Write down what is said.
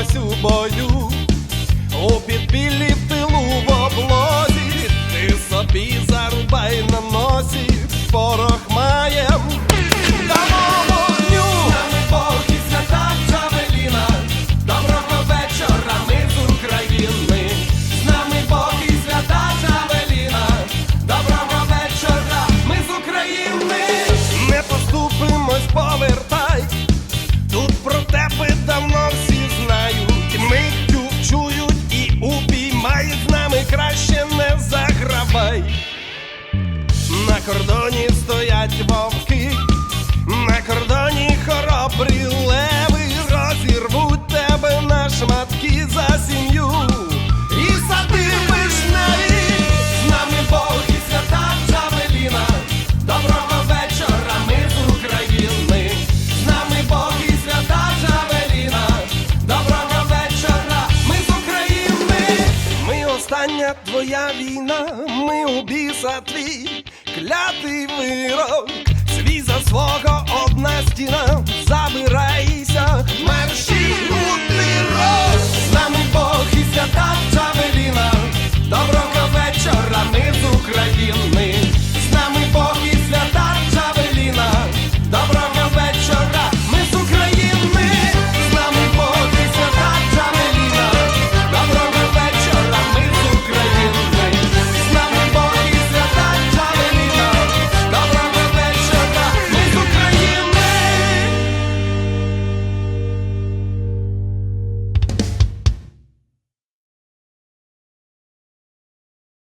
бимось у бою, у підпіллі На кордоні стоять вовки, на кордоні хоробрі леви розірвуть тебе на шматки за сім'ю. І сади вишневі, з нами Бог свята Джавеліна. Доброго вечора, ми з України. З нами Бог свята Джавеліна. Доброго вечора, ми з України. Ми остання твоя війна, ми у біса твій клятий вирок. Свій за свого одна стіна,